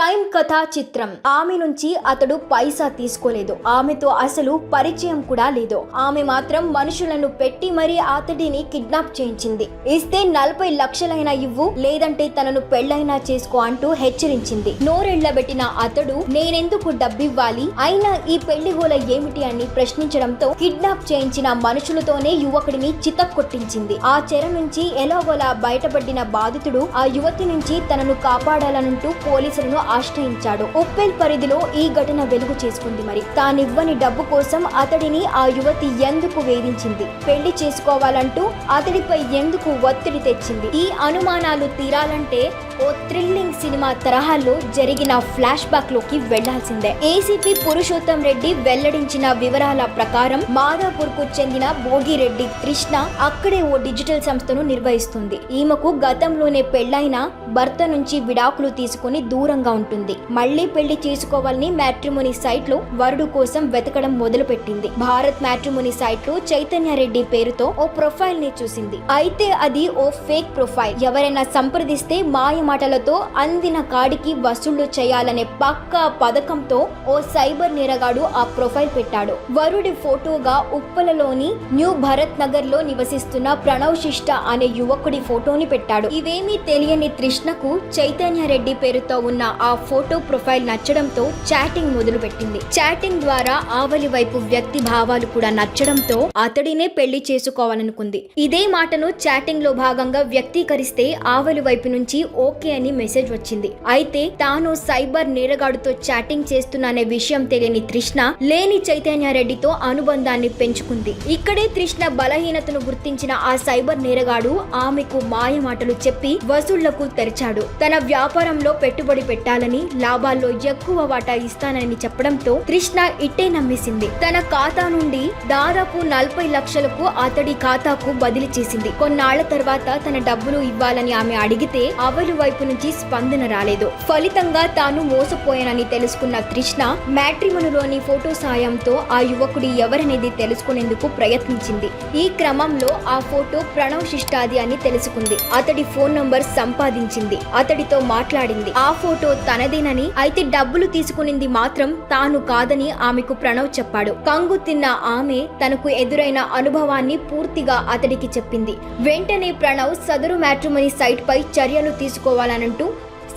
Crime కథా చిత్రం. ఆమె నుంచి అతడు పైసా తీసుకోలేదు. ఆమెతో అసలు పరిచయం కూడా లేదు. ఆమె మాత్రం మనుషులను పెట్టి మరీ అతడిని కిడ్నాప్ చేయించింది. ఇస్తే నలభై లక్షలైనా ఇవ్వు లేదంటే తనను పెళ్ళైనా చేసుకో అంటూ హెచ్చరించింది. నోరెళ్ళబెట్టిన అతడు నేనెందుకు డబ్బివ్వాలి? అయినా ఈ పెళ్ళి గోల ఏమిటి? అని ప్రశ్నించడంతో కిడ్నాప్ చేయించిన మనుషులతోనే యువకుడిని చితక్కొట్టించింది. ఆ చెర నుంచి ఎలాగోలా బయటపడిన బాధితుడు ఆ యువతి నుంచి తనను కాపాడాలనంటూ పోలీసులను ఆశ్రయించాడు. ఉప్పెల్ పరిధిలో ఈ ఘటన వెలుగు చేసుకుంది మరి. తానివ్వని డబ్బు కోసం అతడిని ఆ యువతి ఎందుకు వేధించింది? పెళ్ళి చేసుకోవాలంటూ అతడిపై ఎందుకు ఒత్తిడి తెచ్చింది? ఈ అనుమానాలు తీరాలంటే ఓ థ్రిల్లింగ్ సినిమా తరహాలో జరిగిన ఫ్లాష్ బ్యాక్లోకి వెళ్ళాల్సిందే. ఏసీపీ పురుషోత్తం రెడ్డి వెల్లడించిన వివరాల ప్రకారం మాదాపూర్కు చెందిన భోగిరెడ్డి కృష్ణ అక్కడే ఓ డిజిటల్ సంస్థను నిర్వహిస్తుంది. ఈమెకు గతంలోనే పెళ్ళైన భర్త నుంచి విడాకులు తీసుకుని దూరంగా ఉంటుంది. మళ్ళీ పెళ్ళి చేసుకోవాలని మ్యాట్రిమోని సైట్లో వరుడు కోసం వెతకడం మొదలు పెట్టింది భారత్ మ్యాట్రిమోని సైట్లో చైతన్య రెడ్డి పేరుతో ఓ ప్రొఫైల్ని చూసింది. అయితే అది ఓ ఫేక్ ప్రొఫైల్. ఎవరైనా సంప్రదిస్తే మాయమాటలతో అందిన కాడికి వసూళ్ళు చేయాలనే పక్కా పథకంతో ఓ సైబర్ నేరగాడు ఆ ప్రొఫైల్ పెట్టాడు. వరుడి ఫోటోగా ఉప్పలలోని న్యూ భరత్ నగర్లో నివసిస్తున్న ప్రణవ్ శిష్ట అనే యువకుడి ఫోటోని పెట్టాడు. ఇవేమీ తెలియని తృష్ణకు చైతన్య రెడ్డి పేరుతో ఉన్న ఆ ఆ ఫోటో ప్రొఫైల్ నచ్చడంతో చాటింగ్ మొదలుపెట్టింది. చాటింగ్ ద్వారా ఆవలి వైపు వ్యక్తి భావాలు కూడా నచ్చడంతో అతడినే పెళ్ళి చేసుకోవాలనుకుంది. ఇదే మాటను చాటింగ్లో భాగంగా వ్యక్తీకరిస్తే ఆవలి వైపు నుంచి ఓకే అని మెసేజ్ వచ్చింది. అయితే తాను సైబర్ నేరగాడుతో చాటింగ్ చేస్తున్నానే విషయం తెలియని తృష్ణ లేని చైతన్య రెడ్డితో అనుబంధాన్ని పెంచుకుంది. ఇక్కడే తృష్ణ బలహీనతను గుర్తించిన ఆ సైబర్ నేరగాడు ఆమెకు మాయ మాటలు చెప్పి వసూళ్ళకు తెరిచాడు. తన వ్యాపారంలో పెట్టుబడి పెట్టాలని లాభాల్లో ఎక్కువ వాటా ఇస్తానని చెప్పడంతో కృష్ణ ఇట్టే నమ్మేసింది. తన ఖాతా నుండి దాదాపు నలభై లక్షలకు అతడి ఖాతాకు బదిలీ చేసింది. కొన్నాళ్ళ తర్వాత తన డబ్బులు ఇవ్వాలని ఆమె అడిగితే అవలు వైపు నుంచి స్పందన రాలేదు. ఫలితంగా తాను మోసపోయానని తెలుసుకున్న కృష్ణ మ్యాట్రిమనులోని ఫోటో సాయంతో ఆ యువకుడి ఎవరనేది తెలుసుకునేందుకు ప్రయత్నించింది. ఈ క్రమంలో ఆ ఫోటో ప్రణవ్ శిష్టాది అని తెలుసుకుంది. అతడి ఫోన్ నంబర్ సంపాదించింది. అతడితో మాట్లాడింది. ఆ ఫోటో తనదేనని అయితే డబ్బులు తీసుకునింది మాత్రం తాను కాదని ఆమెకు ప్రణవ్ చెప్పాడు. కంగు తిన్న ఆమె తనకు ఎదురైన అనుభవాన్ని పూర్తిగా అతడికి చెప్పింది. వెంటనే ప్రణవ్ సదరు మ్యాట్రిమనీ సైట్ పై చర్యలు తీసుకోవాలనంటూ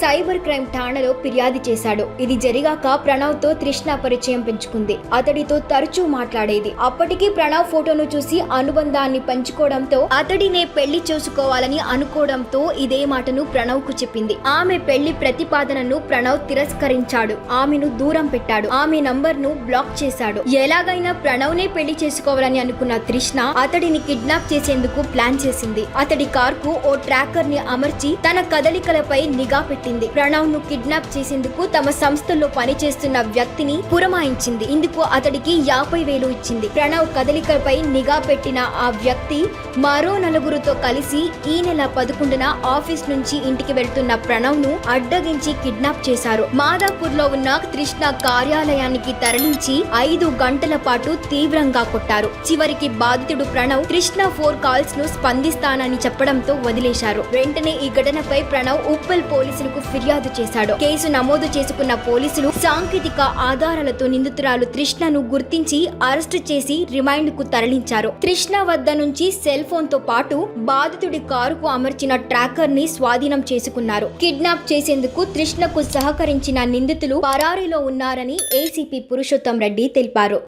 సైబర్ క్రైమ్ ఠాణలో ఫిర్యాదు చేశాడు. ఇది జరిగాక ప్రణవ్తో తృష్ణ పరిచయం పెంచుకుంది. అతడితో తరచూ మాట్లాడేది. అప్పటికి ప్రణవ్ ఫోటోను చూసి అనుబంధాన్ని పంచుకోవడంతో అతడినే పెళ్ళి చేసుకోవాలని అనుకోవడంతో ఇదే మాటను ప్రణవ్కు చెప్పింది. ఆమె పెళ్ళి ప్రతిపాదనను ప్రణవ్ తిరస్కరించాడు. ఆమెను దూరం పెట్టాడు. ఆమె నంబర్ను బ్లాక్ చేశాడు. ఎలాగైనా ప్రణవ్ నే పెళ్ళి చేసుకోవాలని అనుకున్న తృష్ణ అతడిని కిడ్నాప్ చేసేందుకు ప్లాన్ చేసింది. అతడి కార్కు ఓ ట్రాకర్ని అమర్చి తన కదలికలపై నిఘా పెట్టి పట్టింది ప్రణవ్ను కిడ్నాప్ చేసేందుకు తమ సంస్థలో పనిచేస్తున్న వ్యక్తిని పురమాయించింది. ఇందుకు అతడికి యాభై వేలు ఇచ్చింది. ప్రణవ్ కదలికపై నిఘా పెట్టిన ఆ వ్యక్తి మరో నలుగురితో కలిసి ఈ నెల పదకొండున ఆఫీస్ నుంచి ఇంటికి వెళ్తున్న ప్రణవ్ను అడ్డగించి కిడ్నాప్ చేశారు. మాదాపూర్లో ఉన్న కృష్ణ కార్యాలయానికి తరలించి ఐదు గంటల పాటు తీవ్రంగా కొట్టారు. చివరికి బాధితుడు ప్రణవ్ కృష్ణ ఫోర్ కాల్స్ను స్పందిస్తానని చెప్పడంతో వదిలేశారు. వెంటనే ఈ ఘటనపై ప్రణవ్ ఉప్పల్ పోలీసులు పోలీసులకు ఫిర్యాదు చేశాడు. కేసు నమోదు చేసుకున్న పోలీసులు సాంకేతిక ఆధారాలతో నిందితురాలు తృష్ణను గుర్తించి అరెస్టు చేసి రిమైండ్కు తరలించారు. తృష్ణ వద్ద నుంచి సెల్ ఫోన్తో పాటు బాధితుడి కారుకు అమర్చిన ట్రాకర్ని స్వాధీనం చేసుకున్నారు. కిడ్నాప్ చేసేందుకు తృష్ణకు సహకరించిన నిందితులు పరారీలో ఉన్నారని ఏసీపీ పురుషోత్తం రెడ్డి తెలిపారు.